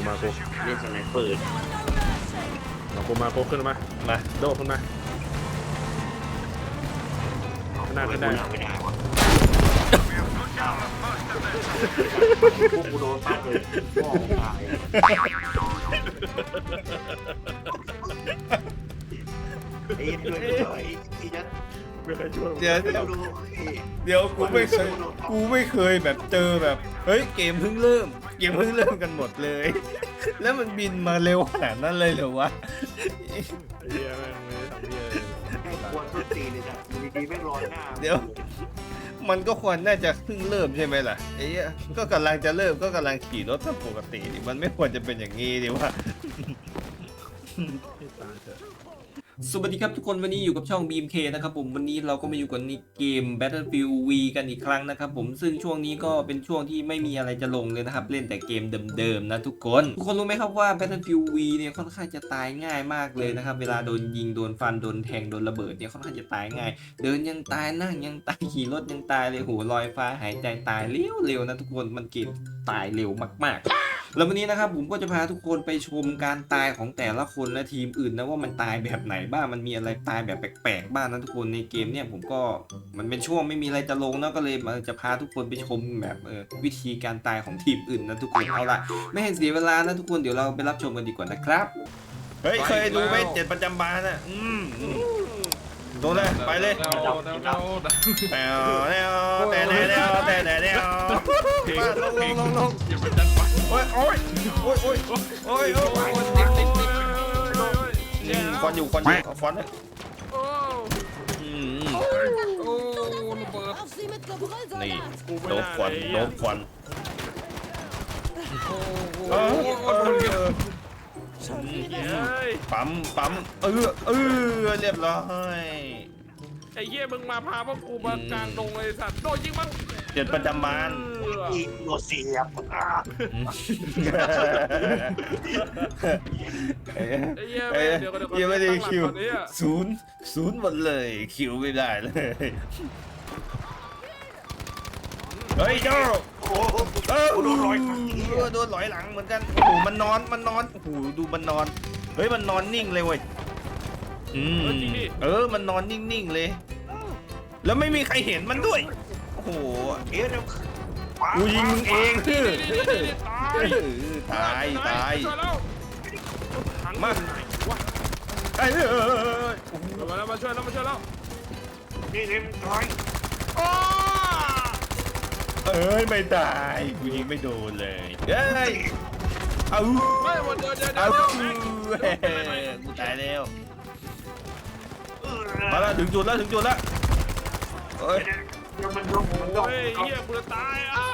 กูมากูเล่นสไนเปอร์มากูมากูขึ้นมามาโดดขึ้นมาขนาดนั้นได้ไม่ได้วะพวกกูโดนปั๊บเลยพ่อตายไอ้เพื่อนก็ไอ้ที่นัทไม่เคยช่วยเดี๋ยวเดี๋ยวเดี๋ยวกูไม่เคยกูไม่เคยแบบเจอแบบ เฮ้ยเกมเพิ่งเริ่ม เกมเพิ่งเริ่มกันหมดเลย แล้วมันบินมาเร็วขนาดนั้นเลยเหรอวะไอ้เหี้ยแม่งไม่ได้ทำเหี้ยเลยไอ้ควรต้นตีเลยจ้ะอยู่ดีๆไม่ร้อนหน้าเดี๋ยว มันก็ควรน่าจะเพิ่งเริ่มใช่ไหมล่ะไอ้เหี้ยก็กำลังจะเริ่มก็กำลังขี่รถปกติดิมันไม่ควรจะเป็นอย่างนี้ดิว่าให้ตายเถอะ สวัสดีครับทุกคนวันนี้อยู่กับช่อง BMK นะครับผมวันนี้เราก็มาอยู่กันในเกม Battlefield V กันอีกครั้งนะครับผมซึ่งช่วงนี้ก็เป็นช่วงที่ไม่มีอะไรจะลงเลยนะครับ เล่นแต่เกมเดิมๆนะทุกคน ทุกคนรู้ไหมครับว่า Battlefield V เนี่ยค่อนข้างจะตายง่ายมากเลยนะครับ เวลาโดนยิงโดนฟันโดนแทงโดนระเบิดเนี่ยค่อนข้างจะตายง่าย เดินยังตายนั่งยังตายขี่รถยังตายเลยโหลอยฟ้าหายใจตายเร็วเร็วๆนะทุกคนมันเกมตายเร็วมากๆ แล้ววันนี้นะครับผมก็จะพาทุกคนไปชมการตายของแต่ละคนและทีมอื่นนะว่ามันตายแบบไหนบ้างมันมีอะไรตายแบบแปลกๆบ้างนะทุกคนในเกมเนี่ยผมก็มันเป็นช่วงไม่มีอะไรจะลงนะก็เลยมาจะพาทุกคนไปชมแบบเออวิธีการตายของทีมอื่นนะทุกคนเอาละไม่ให้เสียเวลานะทุกคนเดี๋ยวเราไปรับชมกันดีกว่านะครับเฮ้ยเคยดูไหมเจ็ดประจำบานอะอืมโดนเลยไปเลยเดาเดาเดาเดาแนวแนวแต่แนวแนวแต่แนวแนวมาลงลงลงลงอย่าไปจัดไป โอ้ยโอ้ยโอ้ยโอ้ยโอ้ยโอ้ยติ๊กติ๊กติ๊กอืมควันอยู่ควันอยู่เอาควันเลยโอ้อืมโอ้ระเบิด Auf sie mit Gebrüll, นี่ Soldat! โดนได้ควันลยโดนควันโอ้เออเออเฮ้ยปั๊มปั๊มเออเออเรียบร้อยไอ้เหี้ยมึงมาพาพวกกูมากลางดงเลยสัตว์โดนยิงมั้ง เจ็ดประจำบานยิงโดนเสียบอะเอ้ยไอ้เหี้ยเอ้ยเดี๋ยวก่อนเดี๋ยวก่อนยังไม่ได้คิวตั้งหลักก่อนเนี่ย ศูนย์ศูนย์หมดเลย คิวไม่ได้เลย เฮ้ยเจ้าโอ้โหเออกูโดนร้อยครั้งเออโดนหลอยหลังเหมือนกันโอ้โหมันนอนมันนอนโอ้โหดูมันนอน เฮ้ยมันนอนนิ่งเลยเว้ยอืมเออมันนอนนิ่งๆเลย แล้วไม่มีใครเห็นมันด้วยโอ้โห เอ๊ะเดี๋ยวกูยิงมึงเองนี่นี่นี่นี่นี่ตายเออตายตายช่วยแล้วถังมาอยู่ไหนวะเอ้ยเอ้ยเอ้ยเอ้ยมาแล้วมาช่วยแล้วมาช่วยแล้วนี่เล่นร้อยอ้าเอ้ยไม่ตายกูยิงไม่โดนเลยเฮ้ยเอาไม่หมดเดี๋ยวเดี๋ยวเดี๋เอายวเดี๋ยวเฮ้ยกูตายแล้วมาแล้วถึงจุดแล้วถึงจุดแล้วเอ้ย เดี๋ยวมันโดนมันโดนเฮ้ยเหี้ยกูจะตายอะ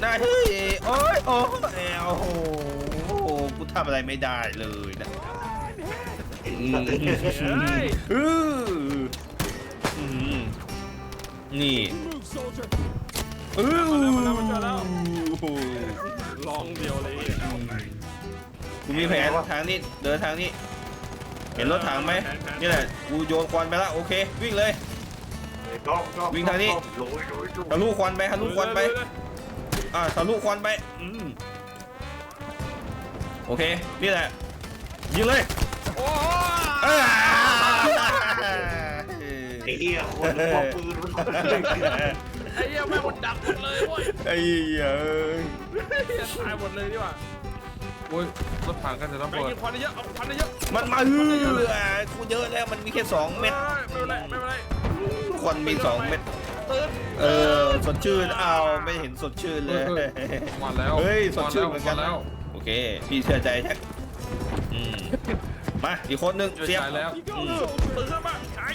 ได้เฮ้ยโอ้ยโอ้ยโอ้โหโอ้โหกูทำอะไรไม่ได้เลยนะอืมเฮ้ยอืออืมนี่อือลองเดียวเลยกูมีแผนทางนี้เดินทางนี้ เห็นรถถังไหมนี่แหละกูโยนควันไปแล้วโอเค วิ่งเลย วิ่งทางนี้ โรยโรยโรยทะลุควันไปทะลุควันไป อ่าทะลุควันไป อืม โอเค นี่แหละ ยิงเลยโอ้อ้าไอ้เหี้ยคนพกปืนมันไอ้เหี้ยแม่งมันดักหมดเลยเว้ยไอ้เหี้ยเอ้ยเหี้ยตายหมดเลยดีกว่าโอ้ยรถถังกันจะระไปเบิดยิงควันเยอะเอาควันเยอะมันมาเออกูเยอะแล้วมันมีแค่สองเม็ด ไม่เป็นไรไม่เป็นไร ควันมีสองเม็ดตื่นเออสดชื่นอ้าวไม่เห็นสดชื่นเลยมาแล้วเฮ้ยสดชื่นเหมือนกันแล้วโอเค พี่เชื่อใจแท็กอืมมาอีกคนหนึ่งเชื่อเสียบใจแล้วอืมตื่นขึ้นมาใช่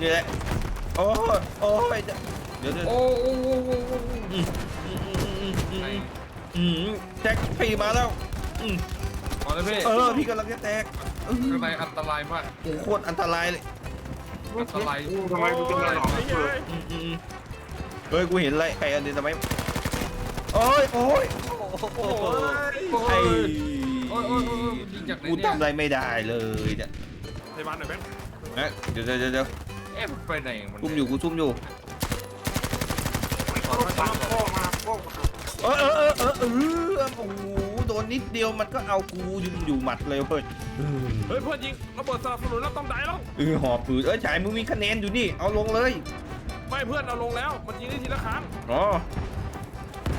นี่แหละโอ้ยโอ้ยเดี๋ยวเดี๋ยวโอ้โอ้โอ้โอ้โอ้อืมอืมอืมอืมอืไหนมอืมแท็กพี่มาแล้วอืมมาเลยพี่เออพี่กำลังจะแตกอื้อข้างในอันตรายมาก โอ้โหโคตรอันตรายเลย อันตรายทำไมกูจะมาหลอกไอ้เหี้ยเปิดอืมอืมอืมเฮ้ยกูเห็นอะไรใครอันนี้ทำไมโอ้ยโอ้ยโอ้โหโอ้ไอ้ยโอ้ยโอ้ยโอ้ยยิงจากไหนกูเนี่ยทำอะไรไม่ได้เลยเนี่ยพยาบาลหน่อยแบงค์เอ๊ะเดี๋ยวเดี๋ยวเดี๋ยวเดี๋ยวเอ๊ะไปไหนมันซุ่มอยู่กูซุ่มอยู่รถตามพ่อมาพ่อมาเออเออเออเออเออโอ้ โหโดนนิดเดียวมันก็เอากูอยู่อยู่หมัดเลยเว้ยเออเฮ้ยเพื่อนยิงระเบิดสนับสนุนแล้วต้องได้แล้ว เออหอบปืนเอ้ยจ่ายมึงมีคะแนนอยู่นี่เอาลงเลยไม่เพื่อนเอาลงแล้ว มันยิงได้ทีละครั้งอ๋อ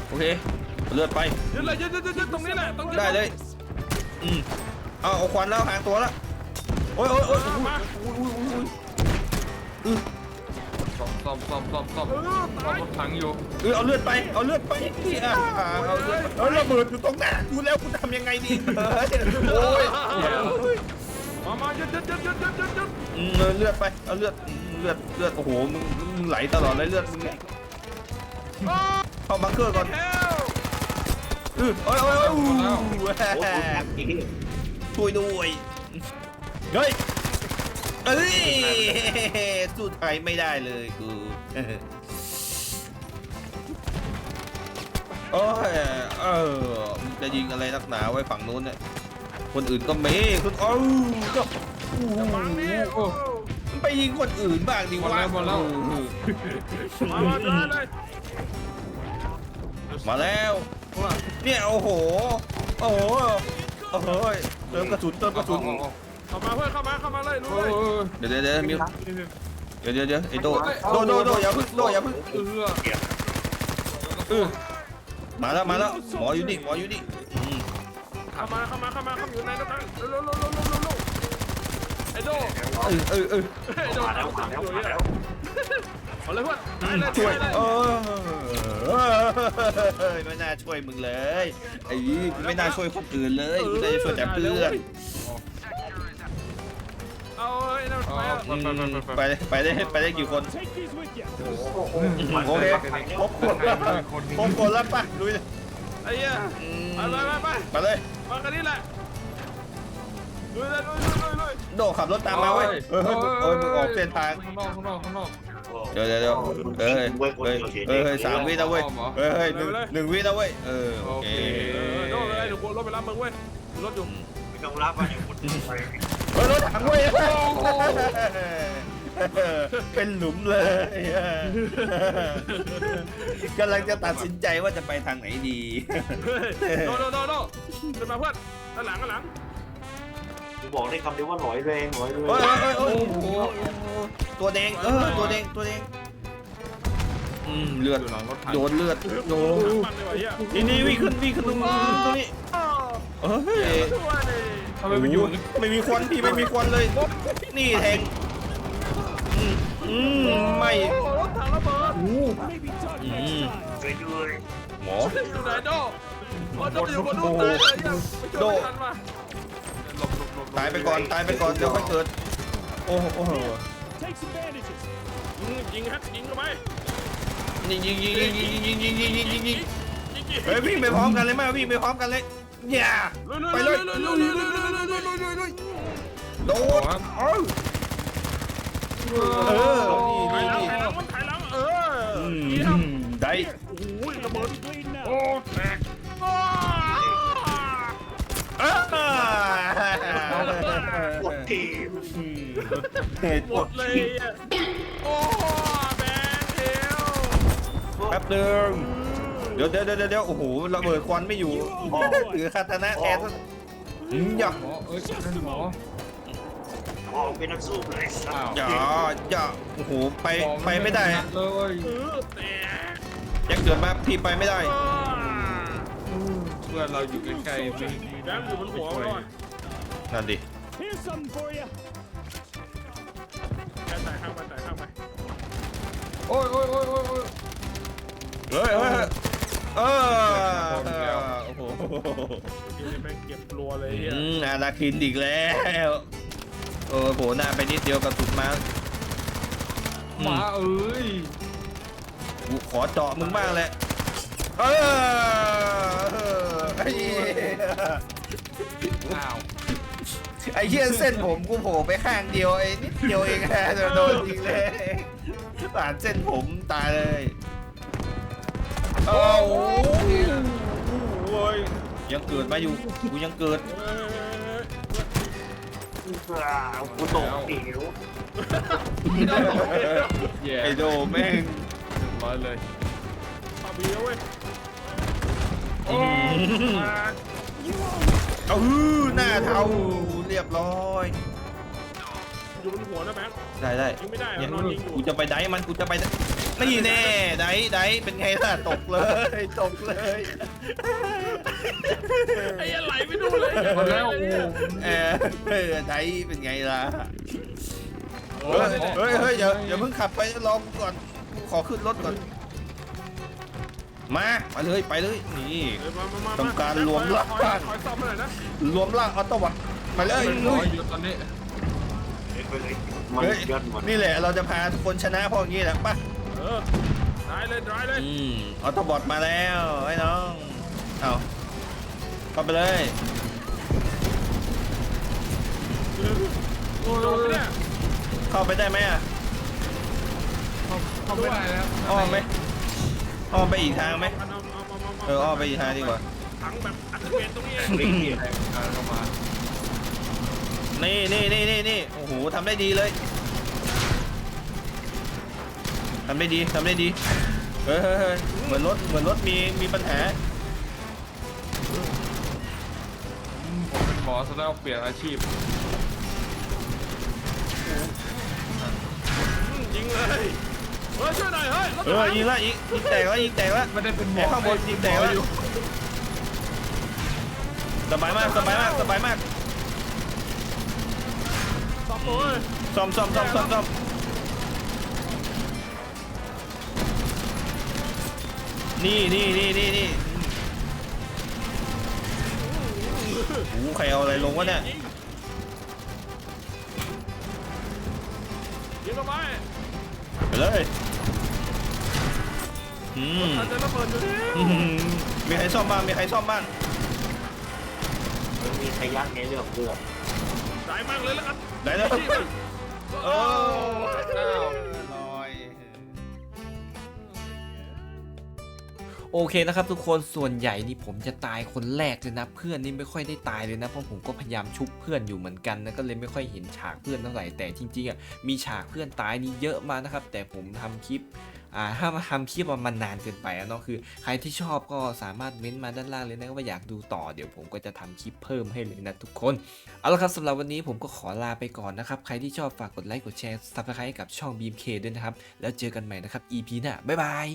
โอเคเลือดไปยืนเลยยืนยืนยืนยืนตรงนี้แหละตรงนี้ได้เลยอืมเอาเอาควันแล้วหางตัวแล้วโอ้ยโอ้ยโอ้ยมามาซ่อมซ่อม ซ่อมซ่อมซ่อมเออซ่อมรถถังอยู่เออเอาเลือดไปเอาเลือดไปนี่อะเอาเลือดเอาระเบิดอยู่ตรงหน้ากูแล้วกูทำยังไงดีเฮ้ยโอ้ยมามายืนยืนยืนยืนยืนยืนยืนอืมเอาเลือดไปเอาเลือดเลือดเลือดโอ้โหมึงมึงไหลตลอดเลยเลือดมึงเนี่ยเข้าบังเกอร์ก่อนเออโอ้ยโอ้ยโอ้ยช่วยด้วยเฮ้ย เอ้ยสู้ไทยไม่ได้เลยกูโอ้ยเออมึงจะยิงอะไรนักหนาไว้ฝั่งนู้นเนี่ยคนอื่นก็มีคุณโอ้ก็มานี่โอ้มันไปยิงคนอื่นบ้างดิหมดวะแล้วหมดแล้วมามาได้เลยมาแล้วเนี่ยโอ้โหโอ้โหโอ้โหเติมกระสุนเติมกระสุนเข้ามาเพื่อนเข้ามาเข้ามาเลยลุโอ้ย ยเดี๋ยวเดี๋ยวเดี๋ยวมิวเดี๋ยวเดี๋ยวเดี๋ยวไอ้โดโดโดโดอย่าพึ่งโดอย่าพึ่งเออเออมาแล้วมาแล้วหมออยู่นี่หมออยู่นี่อืมเข้ามาเข้ามาเข้ามาเข้าอยู่ในนั้นเร็วเร็วเร็วเร็วเร็วเร็วเร็วไอ้โดเออเออเออไอ้โดมาแล้วมาแล้วมาแล้วเอาเลยเพื่อนได้เลยช่วยได้เอเลยอไม่น่าช่วยมึงเลยไอ้กูไม่น่าช่วยคนอื่นเลยกูน่าจะช่วยแต่เพื่อน อ้นั่นไปอะอืมไปไปได้ไปได้กี่คนโอเคครบคนแล้วครบคนแล้วป่ะลุยเลยไอ้เหี้ยอืมไปไปไปไปมาเลยมากันนี่แหละลุยเลยลุยลุยลุยลุยโดขับรถตามมาเว้ยเออเฮ้ยเออมึงออกเส้นทางข้างนอกข้างนอกข้างนอกเดี๋ยวเดี๋ยวเดี๋ยวเออเฮ้ยเฮ้ยเฮ้ยเฮ้ยสามวินะเว้ยเฮ้ยเฮ้ยหนึ่งหนึ่งวินะเว้ยเออโอเคเออโดนเลยเดี๋ยวกูรถไปรับมึงเว้ยรถอยู่ไม่ต้องรับมาอย่างคุณไป เฮ้ยรถถังเว้ยเป็นหลุมเลยกำลังจะตัดสินใจว่าจะไปทางไหนดี โดนโดนโดนโดนขึ้นมาเพื่อนด้านหลังด้านหลังกูบอกได้คำเดียวว่าหลอยแรงหลอยแรงโอ้ยโอ้ยโอ้ยโอ้ยตัวแดงเออตัวแดงตัวแดงอืมเลือดอยู่หลังรถถังโดนเลือดโดน มันเลยว่ะเฮียนี่นี่วิ่งขึ้นวิ่งขึ้นตรงนี้ตรงนี้เฮ้ย ช่วยดิ ทำไมมันอยู่ไม่มีควันพี่ไม่มีควันเลย นี่แทงอืมอืมไม่ โอ้รถถังระเบิดอืมช่วยด้วยหมอ อยู่ไหนโดโอ้โดอยู่บนนู้นตายเลยเฮียไปช่วยไม่ทันว่ะหลบหลบหลบตายไปก่อนตายไปก่อนเดี๋ยวค่อยเกิด โอ้โหโอ้โหยิงยิงฮัทยิงเข้าไปยิงยิงยิงยิงยิงยิงยิงยิงยิงยิงยิงยิงเฮ้ยวิ่งไปพร้อมกันเลยไหมวิ่งไปพร้อมกันเลย อย่าไปเลยลุยลุยลุยลุยลุยลุยลุยลุยลุยลุยโดนเอ้าเออนี่ถ่ายหลังนี่ถ่ายหลังมันถ่ายหลังเอออืเยี่ยมมได้โอ้ยระเบิดโอ้แตกอ้าอ่าปวดทีมหมดเลยอะโอ้แบงค์เทลแป๊บนึง เดี๋ยวเดี๋ยวเดี๋ยวเดี๋ยวโอ้โหระเบิดควันไม่อยู่หรือคาตานะแทนซะอืมอย่าหมอเอ้ยนั่นหมอมองเป็นนักสู้เลยสัอ้าวอย่าอย่าโอ้โหไปไปไม่ได้เลยเออแตกยังเกิดมาพี่ไปไม่ได้อ้าเพื่อนเราอยู่ใกล้ๆพี่แบงค์อยู่บนหัวมันก่อนนั่นดิแบงค์ถ่ายข้างไปถ่ายข้างไปโอ้ยโอ้ยโอ้ยโอ้ยโอ้ยเฮ้ยเฮ้ยเฮ้ย เออโอ้โหกินแบงเก็บรัวเลยเฮียอืมอาราคินอีกแล้วเออโผล่หน้าไปนิดเดียวกระสุนมาหมาเอ้ยกูขอเจาะมึงบ้างแหละเออเออไอ้เหี้ยอ้าวไอ้เหี้ยเส้นผมกูโผล่ไปข้างเดียวไอ้นิดเดียวเองฮะโดนจริงเลยผ่านเส้นผมตายเลย โอ้โหโอ้ยยังเกิดมาอยู่กูยังเกิดกูตกเตี๋วแย่ไอโดแม่งร้อยเลยปาเบียเว้ยอืมมาเออหน้าเทาเรียบร้อยอยู่บนหัวนะแบงค์ได้ได้ยิงไม่ได้เนี่ยนอนยิงอยู่กูจะไปไดฟ์มันกูจะไป นี่แน่ไดฟ์ไดฟ์เป็นไงล่ะตกเลยตกเลยไอ้อะไรไม่ดูเลยหมดแล้วโอ้โหเออเออไดฟ์เป็นไงล่ะโอ้เฮ้ยยเฮ้ยเฮ้ยอย่าอย่าเพิ่งขับไปรอกูก่อนกูขอขึ้นรถก่อนมาไปเลยไปเลยนี่เออมามามาทำการรวมคอยร่างคอยคอยซ่อมมาหน่อยนะรวมร่างออโต้วัตไปเลยเป็นร้อยอยู่ตอนนี้เฮ้ยเฮ้ยมันเฮ้ยยอดมันนี่แหละเราจะพาทุกคนชนะเพราะอย่างนี้แหละป่ะ เออได้เลยได้เลยอืมออโต้บอทมาแล้วไอ้น้อง เอาเข้าไปเลยโดนไหมเนี่ยเข้าไปได้ไหมอะเขาเขาไม่ได้แล้วอ้อมไหมอ้อมไปอีกทางไหมเอาเอาเอาเอาเอออ้อมไปอีกทางดีกว่า ถังแบบอัดเมนตรงนี้เองเฮ้ยแข่งกันเข้ามานี่นี่นี่นี่นี่โอ้โหทำได้ดีเลยำได้ดีทำได้ดีเฮ้ยเฮ้ยเฮ้ยเหมือนรถเหมือนรถมีมีปัญหาอืมผมเป็นหมอซะแล้วเปลี่ยนอาชีพอืมยิงเลยเฮ้ยช่วยหน่อยเฮ้ยรถเออยิงละยิงยิงแตกแล้วยิงแตกแล้วไม่ได้เป็นหมอไอ้ข้างบนยิงแตกแล้วอยู่สบายมากสบายมากสบายมากซ่อมเลยซ่อมซ่อมซ่อมซ่อม นี่นี่นี่นี่นี่โอ้โหใครเอาอะไรลงวะเนี่ยยิงยิงเข้าไปไปเลยอืมมันจะระเบิดอยู่แล้วอื้อหือมีใครซ่อมบ้างมีใครซ่อมบ้างมีขยักในเรื่องเลือดได้มากเลยแล้วกัน ได้แล้วที่มันโอ้อ้าว โอเคนะครับทุกคนส่วนใหญ่นี่ผมจะตายคนแรกเลยนะ เพื่อนนี่ไม่ค่อยได้ตายเลยนะเพราะผมก็พยายามชุบเพื่อนอยู่เหมือนกันนะก็เลยไม่ค่อยเห็นฉากเพื่อนเท่าไหร่แต่จริงๆอะมีฉากเพื่อนตายนี่เยอะมากนะครับ แต่ผมทำคลิปอ่าถ้ามาทำคลิปมันนานเกินไปเนาะคือ ใครที่ชอบก็สามารถเม้นต์มาด้านล่างเลยนะว่าอยากดูต่อเดี๋ยวผมก็จะทำคลิปเพิ่มให้เลยนะทุกคนเอาละครับสำหรับวันนี้ผมก็ขอลาไปก่อนนะครับ ใครที่ชอบฝากกดไลค์กดแชร์ซับสไครต์กับช่อง BMK ด้วยนะครับ แล้วเจอกันใหม่นะครับ EP หน้าบ๊ายบาย